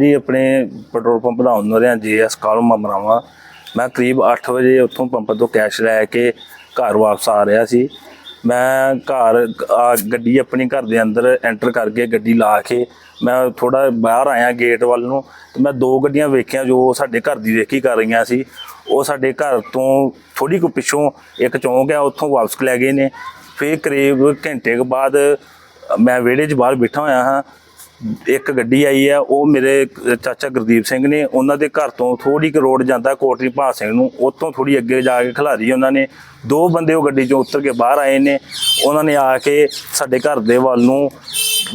ਜੀ, ਆਪਣੇ petrol pump ਦਾ ਓਨਰ ਹਾਂ ਜੀਐਸ ਕਾਲਮ ਮਮਰਾਵਾ ਮੈਂ ਕਰੀਬ 8 ਵਜੇ ਉੱਥੋਂ ਪੰਪ ਤੋਂ ਕੈਸ਼ ਲੈ ਕੇ ਘਰ ਵਾਪਸ ਆ ਰਿਹਾ ਸੀ। ਮੈਂ ਘਰ ਆ ਗੱਡੀ ਆਪਣੀ ਘਰ ਦੇ ਅੰਦਰ ਐਂਟਰ ਕਰਕੇ ਗੱਡੀ ਲਾ ਕੇ ਮੈਂ ਥੋੜਾ ਬਾਹਰ ਆਇਆ ਗੇਟ ਵੱਲ ਨੂੰ। ਤੇ ਮੈਂ ਦੋ ਗੱਡੀਆਂ ਵੇਖੀਆਂ ਜੋ ਸਾਡੇ ਘਰ ਦੀ ਵੇਖੀ ਕਰ ਰਹੀਆਂ ਸੀ। ਉਹ ਸਾਡੇ ਘਰ ਤੋਂ ਥੋੜੀ ਕੁ ਪਿੱਛੋਂ ਇੱਕ ਚੌਂਕ ਆ, ਉੱਥੋਂ ਵਾਪਸ ਲੈ ਗਏ ਨੇ। ਫਿਰ ਕਰੀਬ ਘੰਟੇ ਕੁ ਬਾਅਦ ਮੈਂ ਵਿਹੜੇ 'ਚ ਬਾਹਰ ਬੈਠਾ ਹੋਇਆ ਹਾਂ। ਇੱਕ ਗੱਡੀ ਆਈ ਆ, ਉਹ ਮੇਰੇ ਚਾਚਾ ਗੁਰਦੀਪ ਸਿੰਘ ਨੇ, ਉਹਨਾਂ ਦੇ ਘਰ ਤੋਂ ਥੋੜੀ ਕੁ ਰੋਡ ਜਾਂਦਾ ਕੋਟਰੀ ਭਾਗ ਸਿੰਘ ਨੂੰ, ਉੱਥੋਂ ਥੋੜੀ ਅੱਗੇ ਜਾ ਕੇ ਖਿਲਾਰੀ ਉਹਨਾਂ ਨੇ, ਦੋ ਬੰਦੇ ਉਹ ਗੱਡੀ 'ਚੋਂ ਉਤਰ ਕੇ ਬਾਹਰ ਆਏ ਨੇ, ਉਹਨਾਂ ਨੇ ਆ ਕੇ ਸਾਡੇ ਘਰ ਦੇ ਵੱਲ ਨੂੰ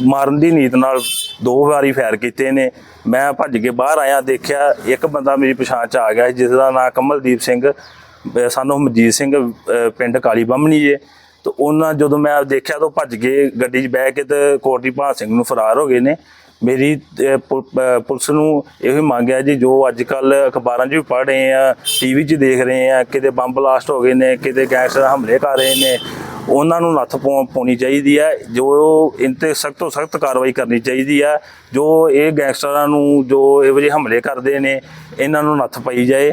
ਮਾਰਨ ਦੀ ਨੀਤ ਨਾਲ ਦੋ ਵਾਰੀ ਫਾਇਰ ਕੀਤੇ ਨੇ, ਮੈਂ ਭੱਜ ਕੇ ਬਾਹਰ ਆਇਆ, ਦੇਖਿਆ ਇੱਕ ਬੰਦਾ ਮੇਰੀ ਪਛਾਣ 'ਚ ਆ ਗਿਆ ਜਿਸ ਦਾ ਨਾਮ ਕਮਲਦੀਪ ਸਿੰਘ ਸਾਨੂੰ ਮਜੀਤ ਸਿੰਘ ਪਿੰਡ ਕਾਲੀ ਬੰਮਣੀ ਜੇ ਤੇ ਉਹਨਾਂ ਜਦੋਂ ਮੈਂ ਦੇਖਿਆ ਤਾਂ ਉਹ ਭੱਜ ਕੇ ਗੱਡੀ 'ਚ ਬਹਿ ਕੇ ਤੇ ਕੋਟਰੀ ਭਾਗ ਸਿੰਘ ਨੂੰ ਫਰਾਰ ਹੋ ਗਏ ਨੇ। ਮੇਰੀ ਪੁਲਿਸ ਨੂੰ ਇਹੋ ਹੀ ਹੈ ਜੀ, ਜੋ ਅੱਜ ਕੱਲ ਅਖਬਾਰਾਂ 'ਚ ਵੀ ਪੜ੍ਹ ਰਹੇ ਆ ਟੀਵੀ 'ਚ ਦੇਖ ਰਹੇ ਆ, ਕਿਤੇ ਬੰਬ ਬਲਾਸਟ ਹੋ ਗਏ ਨੇ, ਕਿਤੇ ਗੈਂਗਸਟਰ ਹਮਲੇ ਕਰ ਰਹੇ ਨੇ, ਉਹਨਾਂ ਨੂੰ ਨੱਥ ਪਾਉ- ਪਾਉਣੀ ਚਾਹੀਦੀ ਹੈ, ਜੋ ਇਨ ਤੇ ਸਖਤ ਤੋਂ ਸਖਤ ਕਾਰਵਾਈ ਕਰਨੀ ਚਾਹੀਦੀ ਹੈ, ਜੋ ਇਹ ਗੈਂਗਸਟਰਾਂ ਨੂੰ, ਜੋ ਇਹੋ ਜਿਹੇ ਹਮਲੇ ਕਰਦੇ ਨੇ, ਇਹਨਾਂ ਨੂੰ ਨੱਥ ਪਾਈ ਜਾਏ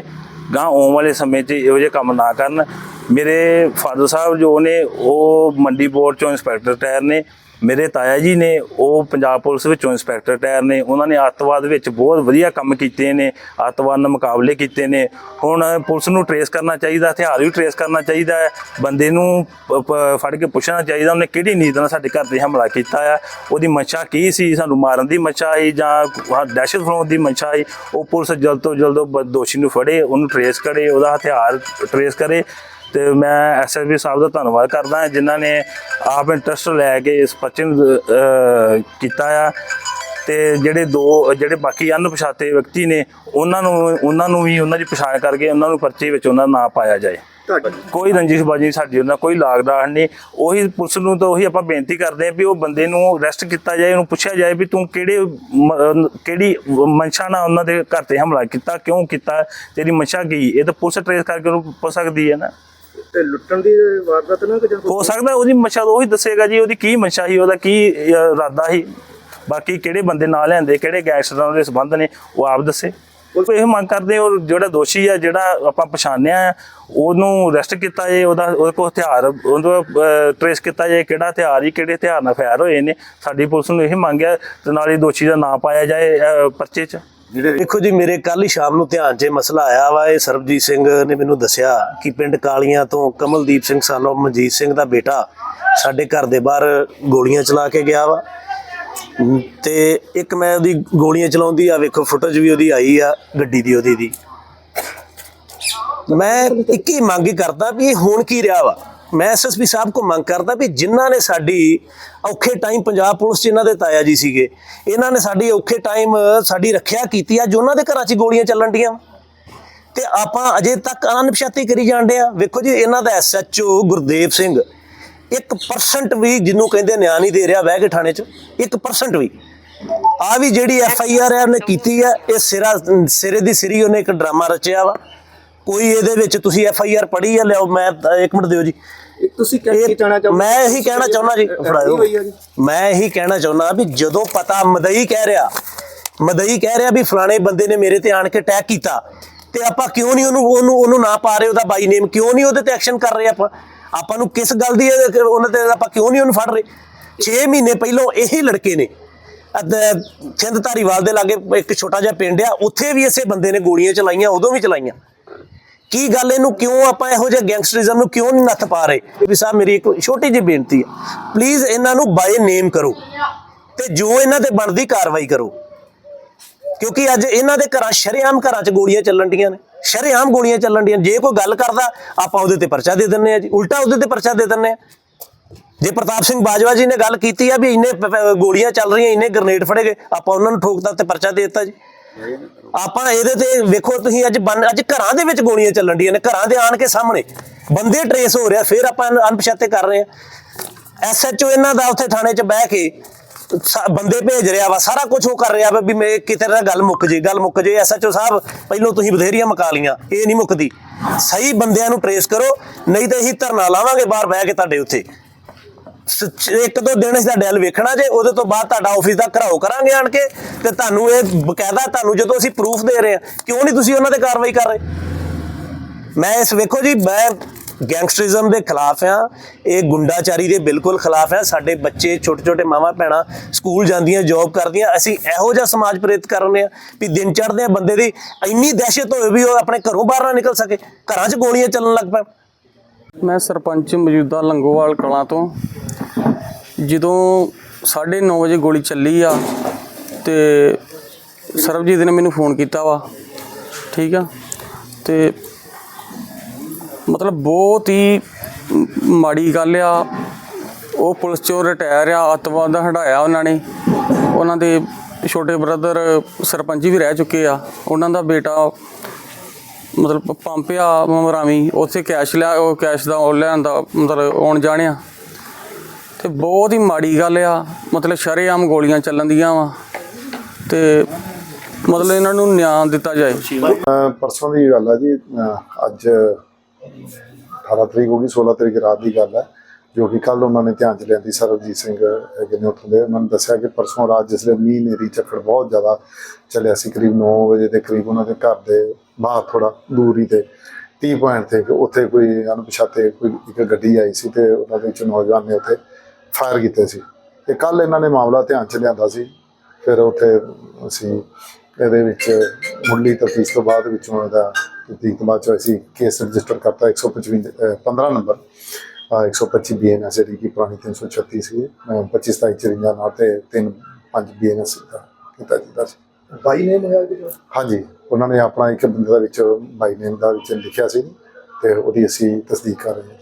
ਗਾਂ ਆਉਣ ਵਾਲੇ ਸਮੇਂ 'ਚ ਇਹੋ ਜਿਹੇ ਕੰਮ ਨਾ ਕਰਨ। ਮੇਰੇ ਫਾਦਰ ਸਾਹਿਬ ਜੋ ਨੇ, ਉਹ ਮੰਡੀ ਬੋਰਡ ਚੋਂ ਇੰਸਪੈਕਟਰ ਟਾਇਰ ਨੇ, ਮੇਰੇ ਤਾਇਆ ਜੀ ਨੇ, ਉਹ ਪੰਜਾਬ ਪੁਲਿਸ ਵਿੱਚੋਂ ਇੰਸਪੈਕਟਰ ਟਾਇਰ ਨੇ, ਉਹਨਾਂ ਨੇ ਅੱਤਵਾਦ ਵਿੱਚ ਬਹੁਤ ਵਧੀਆ ਕੰਮ ਕੀਤੇ ਨੇ, ਅੱਤਵਾਦ ਨਾਲ ਮੁਕਾਬਲੇ ਕੀਤੇ ਨੇ। ਹੁਣ ਪੁਲਿਸ ਨੂੰ ਟਰੇਸ ਕਰਨਾ ਚਾਹੀਦਾ, ਹਥਿਆਰ ਵੀ ਟਰੇਸ ਕਰਨਾ ਚਾਹੀਦਾ ਹੈ, ਬੰਦੇ ਨੂੰ ਪ- ਫੜ ਕੇ ਪੁੱਛਣਾ ਚਾਹੀਦਾ, ਉਹਨੇ ਕਿਹੜੀ ਨੀਤ ਨਾਲ ਸਾਡੇ ਘਰ ਤੇ ਹਮਲਾ ਕੀਤਾ ਆ, ਉਹਦੀ ਮਨਸ਼ਾ ਕੀ ਸੀ, ਸਾਨੂੰ ਮਾਰਨ ਦੀ ਮਨਸ਼ਾ ਸੀ ਜਾਂ ਦਹਿਸ਼ਤ ਫੈਲਾਉਣ ਦੀ ਮਨਸ਼ਾ ਸੀ ਉਹ ਪੁਲਿਸ ਜਲਦ ਤੋਂ ਜਲਦ ਉਹ ਬ- ਦੋਸ਼ੀ ਨੂੰ ਫੜੇ, ਉਹਨੂੰ ਟਰੇਸ ਕਰੇ, ਉਹਦਾ ਹਥਿਆਰ ਟਰੇਸ ਕਰੇ ਤੇ ਮੈਂ ਐਸਐਸਪੀ ਸਾਹਿਬ ਦਾ ਧੰਨਵਾਦ ਕਰਦਾ ਹਾਂ ਜਿਨ੍ਹਾਂ ਨੇ ਆਪ ਇੰਟਰਸਟ ਲੈ ਕੇ ਇਸ ਬੱਚੇ ਨੂੰ ਕੀਤਾ ਆ। ਤੇ ਜਿਹੜੇ ਦੋ ਜਿਹੜੇ ਬਾਕੀ ਅਣਪਛਾਤੇ ਵਿਅਕਤੀ ਨੇ ਉਹਨਾਂ ਨੂੰ ਉਹਨਾਂ ਨੂੰ ਵੀ ਉਹਨਾਂ ਦੀ ਪਛਾਣ ਕਰਕੇ ਉਹਨਾਂ ਨੂੰ ਪਰਚੇ ਵਿੱਚ ਉਹਨਾਂ ਦਾ ਨਾਂ ਪਾਇਆ ਜਾਏ। ਕੋਈ ਰੰਜਿਸ਼ਬਾਜੀ ਸਾਡੀ ਉਹਨਾਂ ਕੋਈ ਲਾਗਦਾਰ ਨਹੀਂ। ਉਹੀ ਪੁਲਿਸ ਨੂੰ ਤਾਂ ਉਹੀ ਆਪਾਂ ਬੇਨਤੀ ਕਰਦੇ ਹਾਂ ਵੀ ਉਹ ਬੰਦੇ ਨੂੰ ਅਰੈਸਟ ਕੀਤਾ ਜਾਏ ਉਹਨੂੰ ਪੁੱਛਿਆ ਜਾਏ ਵੀ ਤੂੰ ਕਿਹੜੇ ਕਿਹੜੀ ਮਨਸ਼ਾ ਨਾਲ ਉਹਨਾਂ ਦੇ ਘਰ ਤੇ ਹਮਲਾ ਕੀਤਾ ਕਿਉਂ ਕੀਤਾ ਤੇਰੀ ਮਨਸ਼ਾ ਕੀ? ਇਹ ਤਾਂ ਪੁਲਿਸ ਟ੍ਰੇਸ ਕਰਕੇ ਉਹਨੂੰ ਪੁੱਛ ਸਕਦੀ ਹੈ ਨਾ। ਤੇ ਲੁੱਟਣ ਦੀ ਵਾਰਦਾਤ ਨਾ ਕਿ ਜਾਂ ਹੋ ਸਕਦਾ ਉਹਦੀ ਮਨਸ਼ਾ ਉਹੀ ਦੱਸੇਗਾ ਜੀ ਉਹਦੀ ਕੀ ਮਨਸ਼ਾ ਸੀ ਉਹਦਾ ਕੀ ਇਰਾਦਾ ਸੀ। ਬਾਕੀ ਕਿਹੜੇ ਬੰਦੇ ਨਾਲ ਲਿਆਂਦੇ ਕਿਹੜੇ ਗੈਂਗਸਟਰਾਂ ਦੇ ਸੰਬੰਧ ਨੇ ਉਹ ਆਪ ਦੱਸੇ। ਉਹ ਇਹ ਮੰਗ ਕਰਦੇ ਔਰ ਜਿਹੜਾ ਦੋਸ਼ੀ ਆ ਜਿਹੜਾ ਆਪਾਂ ਪਛਾਣਿਆ ਆ, ਉਹਨੂੰ ਅਰੈਸਟ ਕੀਤਾ ਜਾਏ ਉਹਦਾ ਉਹਦੇ ਕੋਲ ਹਥਿਆਰ ਉਹਨੂੰ ਟ੍ਰੇਸ ਕੀਤਾ ਜਾਏ ਕਿਹੜਾ ਹਥਿਆਰ ਹੀ ਕਿਹੜੇ ਹਥਿਆਰ ਨਾਲ ਫਾਇਰ ਹੋਏ ਨੇ। ਸਾਡੀ ਪੁਲਿਸ ਨੂੰ ਇਹ ਮੰਗਿਆ ਤੇ ਨਾਲ ਹੀ ਦੋਸ਼ੀ ਦਾ ਨਾਂ ਪਾਇਆ ਜਾਏ ਪਰਚੇ 'ਚ। ਦੇਖੋ ਜੀ, ਮੇਰੇ ਕੱਲ ਹੀ ਸ਼ਾਮ ਨੂੰ ਧਿਆਨ 'ਚ ਮਸਲਾ ਆਇਆ ਵਾ, ਇਹ ਸਰਬਜੀਤ ਸਿੰਘ ਨੇ ਮੈਨੂੰ ਦੱਸਿਆ ਕਿ ਪਿੰਡ ਕਾਲੀਆਂ ਤੋਂ ਕਮਲਦੀਪ ਸਿੰਘ ਸਾਨੋ ਮਨਜੀਤ ਸਿੰਘ ਦਾ ਬੇਟਾ ਸਾਡੇ ਘਰ ਦੇ ਬਾਹਰ ਗੋਲੀਆਂ ਚਲਾ ਕੇ ਗਿਆ ਵਾ। ਤੇ ਇੱਕ ਮੈਂ ਉਹਦੀ ਗੋਲੀਆਂ ਚਲਾਉਂਦੀ ਆ, ਵੇਖੋ ਫੁਟੇਜ ਵੀ ਉਹਦੀ ਆਈ ਆ, ਗੱਡੀ ਦੀ ਉਹਦੀ ਦੀ। ਮੈਂ ਇੱਕ ਹੀ ਮੰਗ ਕਰਦਾ ਵੀ ਇਹ ਹੁਣ ਕੀ ਰਿਹਾ ਵਾ? ਮੈਂ ਐਸਐਸਪੀ ਸਾਹਿਬ ਕੋ ਮੰਗ ਕਰਦਾ ਵੀ ਜਿਨ੍ਹਾਂ ਨੇ ਸਾਡੀ ਔਖੇ ਟਾਈਮ ਪੰਜਾਬ ਪੁਲਿਸ ਚ ਇਹਨਾਂ ਦੇ ਤਾਇਆ ਜੀ ਸੀਗੇ, ਇਹਨਾਂ ਨੇ ਸਾਡੀ ਔਖੇ ਟਾਈਮ ਸਾਡੀ ਰੱਖਿਆ ਕੀਤੀ ਆ, ਜੋ ਉਹਨਾਂ ਦੇ ਘਰਾਂ 'ਚ ਗੋਲੀਆਂ ਚੱਲਣ ਡੀਆਂ। ਤੇ ਆਪਾਂ ਅਜੇ ਤੱਕ ਅਣਪਛਾਤੀ ਕਰੀ ਜਾਂਦੇ ਆ ਵੇਖੋ ਜੀ, ਇਹਨਾਂ ਦਾ ਐਸਐਚਓ ਗੁਰਦੇਵ ਸਿੰਘ 1% ਵੀ ਜਿਹਨੂੰ ਕਹਿੰਦੇ ਨਿਆਂ ਨਹੀਂ ਦੇ ਰਿਹਾ ਬਹਿ ਕੇ ਥਾਣੇ 'ਚ 1% ਵੀ। ਆ ਵੀ ਜਿਹੜੀ ਐਫ ਆਈ ਆਰ ਹੈ ਉਹਨੇ ਕੀਤੀ ਹੈ ਇਹ ਸਿਰਾ ਸਿਰੇ ਦੀ ਸਿਰੀ ਉਹਨੇ ਇੱਕ ਡਰਾਮਾ ਰਚਿਆ ਵਾ। ਕੋਈ ਇਹਦੇ ਵਿੱਚ ਤੁਸੀਂ ਐਫ ਆਈ ਆਰ ਪੜ੍ਹੀ ਹੈ ਲਿਆਓ ਮੈਂ ਇੱਕ ਮਿੰਟ ਦਿਓ ਜੀ। ਤੁਸੀਂ ਕੀ ਕਹਿਣਾ ਚਾਹੁੰਦੇ ਮੈਂ ਇਹੀ ਕਹਿਣਾ ਚਾਹੁੰਦਾ ਜੀ ਫੜਾਇਓ। ਆ ਮੈਂ ਇਹੀ ਕਹਿਣਾ ਚਾਹੁੰਦਾ ਵੀ ਜਦੋਂ ਪਤਾ ਮਦਈ ਕਹਿ ਰਿਹਾ ਮਦਈ ਕਹਿ ਰਿਹਾ ਵੀ ਫਲਾਣੇ ਬੰਦੇ ਨੇ ਮੇਰੇ ਤੇ ਆਣ ਕੇ ਅਟੈਕ ਕੀਤਾ ਤੇ ਆਪਾਂ ਕਿਉਂ ਨਹੀਂ ਉਹਨੂੰ ਉਹਨੂੰ ਉਹਨੂੰ ਨਾ ਪਾ ਰਹੇ ਉਹਦਾ ਬਾਈ ਨੇਮ ਕਿਉਂ ਨਹੀਂ ਉਹਦੇ ਤੇ ਐਕਸ਼ਨ ਕਰ ਰਹੇ ਆਪਾਂ? ਆਪਾਂ ਨੂੰ ਕਿਸ ਗੱਲ ਦੀ ਉਹਨਾਂ ਤੇ ਆਪਾਂ ਕਿਉਂ ਨਹੀਂ ਉਹਨੂੰ ਫੜ ਰਹੇ? 6 ਮਹੀਨੇ ਪਹਿਲਾਂ ਇਹੀ ਲੜਕੇ ਨੇ। ਸਿੰਧ ਧਾਰੀਵਾਲ ਦੇ ਲਾਗੇ ਇੱਕ ਛੋਟਾ ਜਿਹਾ ਪਿੰਡ ਆ ਉੱਥੇ ਵੀ ਇਸੇ ਬੰਦੇ ਨੇ ਗੋਲੀਆਂ ਚਲਾਈਆਂ ਉਦੋਂ ਵੀ ਚਲਾਈਆਂ। ਕੀ ਗੱਲ ਇਹਨੂੰ ਕਿਉਂ ਆਪਾਂ ਇਹੋ ਜਿਹੇ ਗੈਂਗਸਟਰਿਜ਼ਮ ਨੂੰ ਕਿਉਂ ਨਹੀਂ ਨੱਥ ਪਾ ਰਹੇ? ਵੀ ਸਾਹਿਬ ਮੇਰੀ ਇੱਕ ਛੋਟੀ ਜਿਹੀ ਬੇਨਤੀ ਹੈ। ਪਲੀਜ਼ ਇਹਨਾਂ ਨੂੰ ਬਾਏ ਨੇਮ ਕਰੋ ਤੇ ਜੋ ਇਹਨਾਂ ਤੇ ਬਣਦੀ ਕਾਰਵਾਈ ਕਰੋ। ਕਿਉਂਕਿ ਅੱਜ ਇਹਨਾਂ ਦੇ ਘਰਾਂ ਸ਼ਰੇਆਮ ਘਰਾਂ 'ਚ ਗੋਲੀਆਂ ਚੱਲਣ ਡੀਆਂ ਨੇ। ਸ਼ਰੇਆਮ ਗੋਲੀਆਂ ਚੱਲਣ ਡੀਆਂ ਜੇ ਕੋਈ ਗੱਲ ਕਰਦਾ, ਆਪਾਂ ਉਹਦੇ ਤੇ ਪਰਚਾ ਦੇ ਦਿੰਨੇ ਆ ਜੀ। ਉਲਟਾ ਉਹਦੇ ਤੇ ਪਰਚਾ ਦੇ ਦਿੰਨੇ ਆ ਜੇ ਪ੍ਰਤਾਪ ਸਿੰਘ ਬਾਜਵਾ ਜੀ ਨੇ ਗੱਲ ਕੀਤੀ ਆ ਵੀ ਇੰਨੇ ਗੋਲੀਆਂ ਚੱਲ ਰਹੀਆਂ, ਇੰਨੇ ਗ੍ਰਨੇਡ ਫੜੇ ਗਏ, ਆਪਾਂ ਉਹਨਾਂ ਨੂੰ ਠੋਕਦਾ ਤੇ ਪਰਚਾ ਦੇ ਦਿੱਤਾ ਜੀ। ਆਪਾਂ ਇਹਦੇ ਤੇ ਵੇਖੋ, ਤੁਸੀਂ ਅੱਜ ਬੰਨ ਅੱਜ ਘਰਾਂ ਦੇ ਵਿੱਚ ਗੋਲੀਆਂ ਚੱਲਣ ਡੀਆਂ ਨੇ, ਘਰਾਂ ਦੇ ਆਣ ਕੇ ਸਾਹਮਣੇ। ਬੰਦੇ ਟਰੇਸ ਹੋ ਰਿਹਾ, ਫਿਰ ਆਪਾਂ ਅਣਪਛਾਤੇ ਕਰ ਰਹੇ ਆ ਐਸਐਚਓ ਇਹਨਾਂ ਦਾ ਉੱਥੇ ਥਾਣੇ 'ਚ ਬਹਿ ਕੇ ਬੰਦੇ ਭੇਜ ਰਿਹਾ ਵਾ, ਸਾਰਾ ਕੁਝ ਉਹ ਕਰ ਰਿਹਾ ਵਾ ਵੀ ਮੈਂ ਕਿਤੇ ਨਾ ਗੱਲ ਮੁੱਕ ਜੇ, ਗੱਲ ਮੁੱਕ ਜੇ। ਐਸਐਚਓ ਸਾਹਿਬ, ਪਹਿਲਾਂ ਤੁਸੀਂ ਬਥੇਰੀਆਂ ਮਕਾ ਲੀਆਂ ਇਹ ਨਹੀਂ ਮੁੱਕਦੀ। ਸਹੀ ਬੰਦਿਆਂ ਨੂੰ ਟਰੇਸ ਕਰੋ, ਨਹੀਂ ਤਾਂ ਅਸੀਂ ਧਰਨਾ ਲਾਵਾਂਗੇ ਬਾਹਰ ਬਹਿ ਕੇ ਤੁਹਾਡੇ ਉੱਥੇ ਇੱਕ ਦੋ ਦਿਨ ਅਸੀਂ ਤੁਹਾਡੇ ਵੱਲ ਵੇਖਣਾ ਜੇ, ਉਹਦੇ ਤੋਂ ਬਾਅਦ ਤੁਹਾਡਾ ਆਫਿਸ ਦਾ ਘਰਾਓ ਕਰਾਂਗੇ ਆਣ ਕੇ, ਤੇ ਤੁਹਾਨੂੰ ਇਹ ਬਕਾਇਦਾ ਤੁਹਾਨੂੰ ਜਦੋਂ ਅਸੀਂ ਪ੍ਰੂਫ ਦੇ ਰਹੇ ਹਾਂ, ਕਿਉਂ ਨਹੀਂ ਤੁਸੀਂ ਉਹਨਾਂ ਤੇ ਕਾਰਵਾਈ ਕਰ ਰਹੇ? ਮੈਂ ਇਸ, ਵੇਖੋ ਜੀ, ਮੈਂ ਗੈਂਗਸਟਰਿਜ਼ਮ ਦੇ ਖਿਲਾਫ ਆ ਇਹ ਗੁੰਡਾਚਾਰੀ ਦੇ ਬਿਲਕੁਲ ਖਿਲਾਫ ਆ ਸਾਡੇ ਬੱਚੇ ਛੋਟੇ ਛੋਟੇ ਮਾਵਾਂ, ਭੈਣਾਂ ਸਕੂਲ ਜਾਂਦੀਆਂ ਜੌਬ ਕਰਦੀਆਂ, ਅਸੀਂ ਇਹੋ ਜਿਹਾ ਸਮਾਜ ਪ੍ਰੇਰਿਤ ਕਰਨੇ ਆ ਵੀ ਦਿਨ ਚੜ੍ਹਦੇ ਆ ਬੰਦੇ ਦੀ, ਇੰਨੀ ਦਹਿਸ਼ਤ ਹੋਵੇ ਵੀ ਉਹ ਆਪਣੇ ਘਰੋਂ ਬਾਹਰ ਨਾ ਨਿਕਲ ਸਕੇ, ਘਰਾਂ 'ਚ ਗੋਲੀਆਂ ਚੱਲਣ ਲੱਗ ਪੈਣ। ਮੈਂ ਸਰਪੰਚ ਮੌਜੂਦਾ ਲੰਗੋਵਾਲ ਕਲਾਂ ਤੋਂ। ਜਦੋਂ 9:30 ਵਜੇ ਗੋਲੀ ਚੱਲੀ ਆ ਤੇ ਸਰਬਜੀਤ ਨੇ ਮੈਨੂੰ ਫੋਨ ਕੀਤਾ ਵਾ, ਠੀਕ ਆ? ਤੇ ਮਤਲਬ ਬਹੁਤ ਹੀ ਮਾੜੀ ਗੱਲ ਆ। ਉਹ ਪੁਲਿਸ ਚੋਂ ਰਿਟਾਇਰ ਆ, ਅੱਤਵਾਦ ਦਾ ਹਟਾਇਆ ਉਹਨਾਂ ਨੇ। ਉਹਨਾਂ ਦੇ ਛੋਟੇ ਬ੍ਰਦਰ ਸਰਪੰਚੀ ਵੀ ਰਹਿ ਚੁੱਕੇ ਆ। ਉਹਨਾਂ ਦਾ ਬੇਟਾ ਮਤਲਬ ਪੰਪਿਆ ਆ ਮਮਰਾਵੀ, ਉੱਥੇ ਕੈਸ਼ ਲਿਆ, ਉਹ ਕੈਸ਼ ਦਾ ਉਹ ਲਿਆਂਦਾ, ਮਤਲਬ ਆਉਣ ਜਾਣਿਆ। ਤੇ ਬਹੁਤ ਹੀ ਮਾੜੀ ਗੱਲ ਆ। ਮਤਲਬ ਸ਼ਰੇਆਮ ਗੋਲੀਆਂ ਚੱਲਣ ਦੀਆਂ ਵਾ। ਤੇ ਮਤਲਬ ਇਹਨਾਂ ਨੂੰ ਨਿਆਂ ਦਿੱਤਾ ਜਾਏ। ਪਰਸੋਂ ਦੀ ਗੱਲ ਆ ਜੀ ਅੱਜ 18 ਤਰੀਕ ਹੋ ਗਈ 16 ਤਰੀਕ ਰਾਤ ਦੀ ਗੱਲ ਹੈ ਜੋ ਕਿ ਕੱਲ ਉਹਨਾਂ ਨੇ ਧਿਆਨ ਚ ਲਿਆਂਦੀ ਸਰਬਜੀਤ ਸਿੰਘ ਹੈਗੇ ਨੇ ਉੱਥੋਂ ਦੇ ਉਹਨਾਂ ਨੇ ਦੱਸਿਆ ਕਿ ਪਰਸੋਂ ਰਾਤ ਜਿਸਲੇ ਮੀਂਹ ਨੇਰੀ ਝੱਖੜ ਬਹੁਤ ਜ਼ਿਆਦਾ ਚੱਲਿਆ ਸੀ, ਕਰੀਬ 9 ਵਜੇ ਦੇ ਕਰੀਬ ਉਹਨਾਂ ਦੇ ਘਰ ਦੇ ਬਾਹਰ ਥੋੜਾ ਦੂਰੀ ਤੇ 30 ਪੁਆਇੰਟ ਤੇ ਉੱਥੇ ਕੋਈ ਅਣਪਛਾਤੇ ਕੋਈ ਇੱਕ ਗੱਡੀ ਆਈ ਸੀ ਤੇ ਉਹਨਾਂ ਦੇ ਵਿੱਚ ਨੌਜਵਾਨ ਨੇ ਉੱਥੇ ਫਾਇਰ ਕੀਤੇ ਸੀ। ਤੇ ਕੱਲ ਇਹਨਾਂ ਨੇ ਮਾਮਲਾ ਧਿਆਨ ਚ ਲਿਆਂਦਾ ਸੀ। ਫਿਰ ਉੱਥੇ ਅਸੀਂ ਇਹਦੇ ਵਿੱਚ ਮੁੱਢਲੀ ਤਫਤੀਸ਼ ਤੋਂ ਬਾਅਦ ਵਿੱਚੋਂ ਇਹਦਾ ਤਫਤੀਸ਼ ਤੋਂ ਬਾਅਦ ਅਸੀਂ ਕੇਸ ਰਜਿਸਟਰ ਕਰਤਾ 125 ਅਹ 15 ਨੰਬਰ। ਅਹ 125 ਬੀਐਨਐਸ ਜਿਹੜੀ ਕਿ ਪੁਰਾਣੀ 336 ਸੀ ਅਹ 25 27 54 ਨਾਲ ਤੇ 3 5 ਬੀਐਨਐਸ ਦਾ ਕੀਤਾ ਜੀ ਦਰਜ ਬਾਈ ਨੇ ਮੰਗਿਆ ਕਿ ਹਾਂਜੀ ਉਹਨਾਂ ਨੇ ਆਪਣਾ ਇੱਕ ਬੰਦੇ ਦਾ ਵਿੱਚ ਬਾਈ ਨੇਮ ਦਾ ਵਿੱਚ ਲਿਖਿਆ ਸੀ ਤੇ ਉਹਦੀ ਅਸੀਂ ਤਸਦੀਕ ਕਰ ਰਹੇ ਹਾਂ।